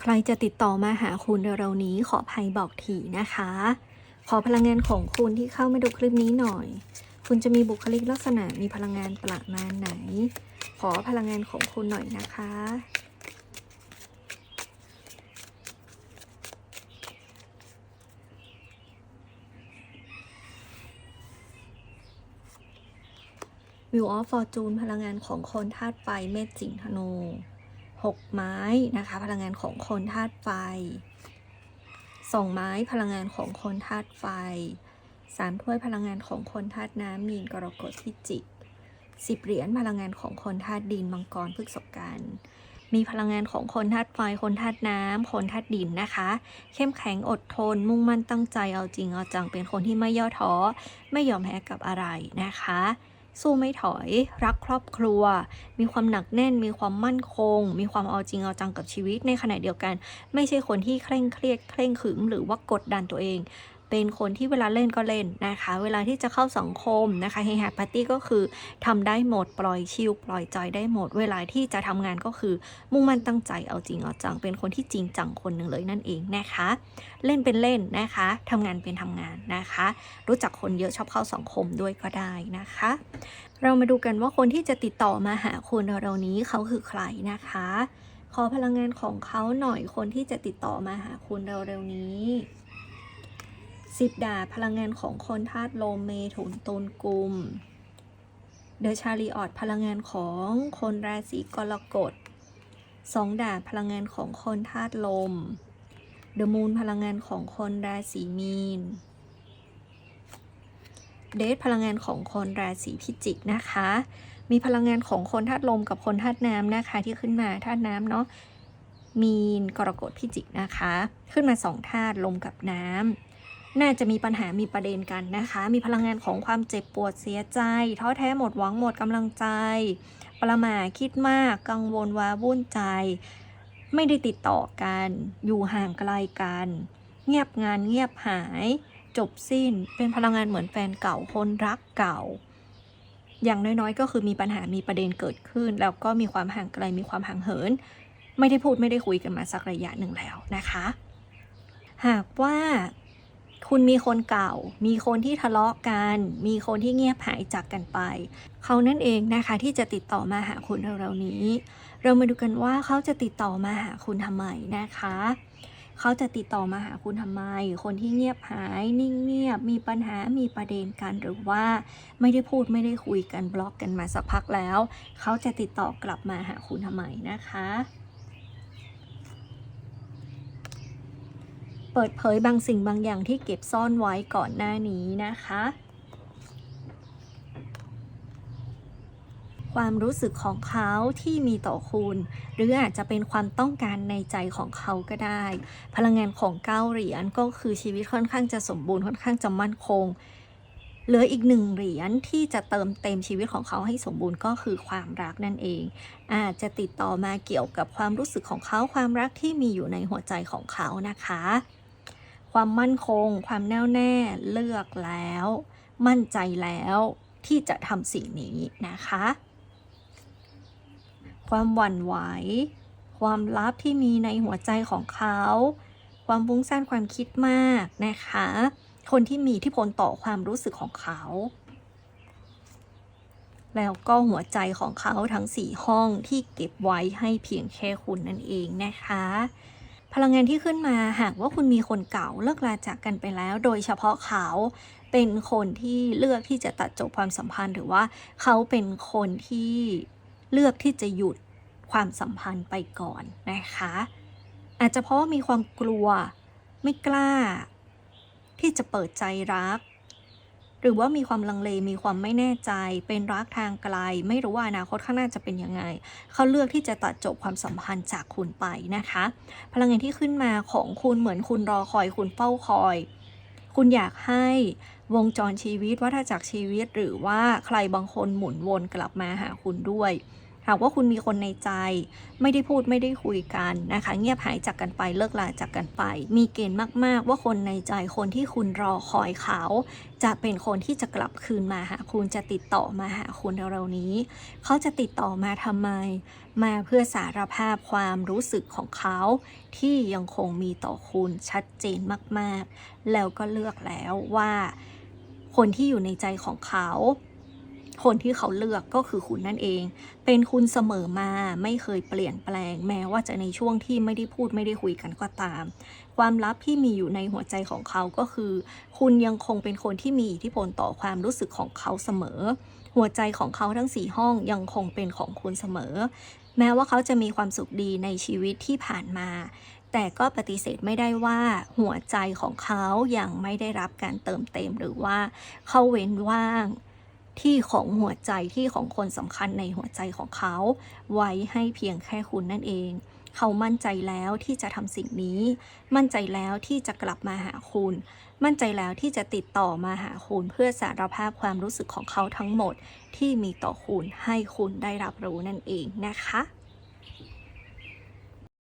ใครจะติดต่อมาหาคุณเร็วๆนี้ขอภัยบอกถี่นะคะ ขอพลังงานของคุณที่เข้ามาดูคลิปนี้หน่อย คุณจะมีบุคลิกลักษณะมีพลังงานประมาณไหน ขอพลังงานของคุณหน่อยนะคะ วิวออฟฟอร์จูนพลังงานของคนธาตุไฟเมษสิงธนู หกไม้นะคะ พลังงานของคนธาตุไฟสองไม้พลังงานของคนธาตุไฟสามถ้วยพลังงานของคนธาตุน้ำมีนกรกฎพิจิกสิบเหรียญพลังงานของคนธาตุดินมังกรพฤกษกันมีพลังงานของคนธาตุไฟ คนธาตุน้ำคนธาตุดินนะคะ เข้มแข็งอดทน มุ่งมั่นตั้งใจเอาจริงเอาจังเป็นคนที่ไม่ย่อท้อ ไม่ยอมแพ้กับอะไรนะคะ สู้ไม่ถอย รักครอบครัว มีความหนักแน่น มีความมั่นคง มีความเอาจริงเอาจังกับชีวิตในขณะเดียวกัน ไม่ใช่คนที่เคร่งเครียดเคร่งขึงหรือว่ากดดันตัวเอง เป็นคนที่เวลาเล่นก็เล่นนะคะ เวลาที่จะเข้าสังคมนะคะเฮฮาปาร์ตี้ก็คือทำได้หมดปล่อยชิลปล่อยจอยได้หมด เวลาที่จะทำงานก็คือมุ่งมั่นตั้งใจเอาจริงเอาจังเป็นคนที่จริงจังคนหนึ่งเลยนั่นเองนะคะ เล่นเป็นเล่นนะคะทำงานเป็นทำงานนะคะ รู้จักคนเยอะชอบเข้าสังคมด้วยก็ได้นะคะ เรามาดูกันว่าคนที่จะติดต่อมาหาคุณเรานี้เขาคือใครนะคะ ขอพลังงานของเขาหน่อยคนที่จะติดต่อมาหาคุณเร็วๆนี้ สิบดาพลังงานของคนธาตุลมเมถุนตุลกุม เดอะชาลีออดพลังงานของคนราศีกรกฎสองดาพลังงานของคนธาตุลม เดอะมูนพลังงานของคนราศีมีน เดทพลังงานของคนราศีพิจิกนะคะ มีพลังงานของคนธาตุลมกับคนธาตุน้ำนะคะที่ขึ้นมาธาตุน้ำเนาะมีนกรกฎพิจิกนะคะ ขึ้นมาสองธาตุลมกับน้ำ น่าจะมีปัญหามีประเด็นกันนะคะ มีพลังงานของความเจ็บปวดเสียใจท้อแท้หมดหวังหมดกำลังใจ ประหม่าคิดมากกังวลว้าวุ่นใจ ไม่ได้ติดต่อกัน อยู่ห่างไกลกัน เงียบงานเงียบหาย จบสิ้นเป็นพลังงานเหมือนแฟนเก่าคนรักเก่า อย่างน้อยๆ ก็คือมีปัญหามีประเด็นเกิดขึ้น แล้วก็มีความห่างไกลมีความห่างเหิน ไม่ได้พูดไม่ได้คุยกันมาสักระยะหนึ่งแล้วนะคะ หากว่า คุณมีคนเก่า มีคนที่ทะเลาะกัน มีคนที่เงียบหายจากกันไป เขานั่นเองนะคะที่จะติดต่อมาหาคุณเร็วๆนี้ เรามาดูกันว่าเขาจะติดต่อมาหาคุณทำไมนะคะ เขาจะติดต่อมาหาคุณทำไม คนที่เงียบหาย นิ่งเงียบ มีปัญหา มีประเด็นกันหรือว่าไม่ได้พูดไม่ได้คุยกันบล็อกกันมาสักพักแล้ว เขาจะติดต่อกลับมาหาคุณทำไมนะคะ เปิดเผยบางสิ่งบางอย่างที่เก็บซ่อนไว้ก่อนหน้านี้นะคะ ความรู้สึกของเขาที่มีต่อคุณ หรืออาจจะเป็นความต้องการในใจของเขาก็ได้ พลังงานของเก้าเหรียญก็คือชีวิตค่อนข้างจะสมบูรณ์ค่อนข้างจะมั่นคงเหลืออีกหนึ่งเหรียญที่จะเติมเต็มชีวิตของเขาให้สมบูรณ์ก็คือความรักนั่นเอง อาจจะติดต่อมาเกี่ยวกับความรู้สึกของเขาความรักที่มีอยู่ในหัวใจของเขานะคะ ความมั่นคง ความแน่วแน่เลือกแล้ว มั่นใจแล้วที่จะทำสิ่งนี้นะคะ ความหวั่นไหว ความลับที่มีในหัวใจของเขา ความฟุ้งซ่านความคิดมากนะคะ คนที่มีที่พลต่อความรู้สึกของเขา แล้วก็หัวใจของเขาทั้งสี่ห้องที่เก็บไว้ให้เพียงแค่คุณนั่นเองนะคะ พลังงานที่ขึ้นมาหากว่าคุณมีคนเก่าเลิกลาจากกันไปแล้ว โดยเฉพาะเขาเป็นคนที่เลือกที่จะตัดจบความสัมพันธ์ หรือว่าเขาเป็นคนที่เลือกที่จะหยุดความสัมพันธ์ไปก่อนนะคะ อาจจะเพราะว่ามีความกลัวไม่กล้า ที่จะเปิดใจรัก หรือว่ามีความลังเลมีความไม่แน่ใจ เป็นรักทางไกล ไม่รู้ว่าอนาคตข้างหน้าจะเป็นยังไง เขาเลือกที่จะตัดจบความสัมพันธ์จากคุณไปนะคะ พลังงานที่ขึ้นมาของคุณเหมือนคุณรอคอย คุณเฝ้าคอย คุณอยากให้วงจรชีวิตวัฏจักรชีวิตหรือว่าใครบางคนหมุนวนกลับมาหาคุณด้วย หากว่าคุณมีคนในใจ ไม่ได้พูดไม่ได้คุยกันนะคะ เงียบหายจากกันไปเลิกลาจากกันไป มีเกณฑ์มาก ๆ ว่าคนในใจคนที่คุณรอคอยเขา จะเป็นคนที่จะกลับคืนมาหาคุณจะติดต่อมาหาคุณเร็วๆนี้ เขาจะติดต่อมาทำไม มาเพื่อสารภาพความรู้สึกของเขา ที่ยังคงมีต่อคุณชัดเจนมาก ๆ แล้วก็เลือกแล้วว่า คนที่อยู่ในใจของเขา คนที่เขาเลือกก็คือคุณนั่นเอง เป็นคุณเสมอมาไม่เคยเปลี่ยนแปลง แม้ว่าจะในช่วงที่ไม่ได้พูดไม่ได้คุยกันก็ตาม ความลับที่มีอยู่ในหัวใจของเขาก็คือ คุณยังคงเป็นคนที่มีอิทธิพลต่อความรู้สึกของเขาเสมอ หัวใจของเขาทั้งสี่ห้องยังคงเป็นของคุณเสมอ แม้ว่าเขาจะมีความสุขดีในชีวิตที่ผ่านมาแต่ก็ปฏิเสธไม่ได้ว่าหัวใจของเขายังไม่ได้รับการเติมเต็มหรือว่าเขาเว้นว่าง ที่ของหัวใจที่ของคนสำคัญในหัวใจของเขา ไว้ให้เพียงแค่คุณนั่นเอง เขามั่นใจแล้วที่จะทำสิ่งนี้ มั่นใจแล้วที่จะกลับมาหาคุณ มั่นใจแล้วที่จะติดต่อมาหาคุณเพื่อสารภาพความรู้สึกของเขาทั้งหมด ที่มีต่อคุณให้คุณได้รับรู้นั่นเองนะคะ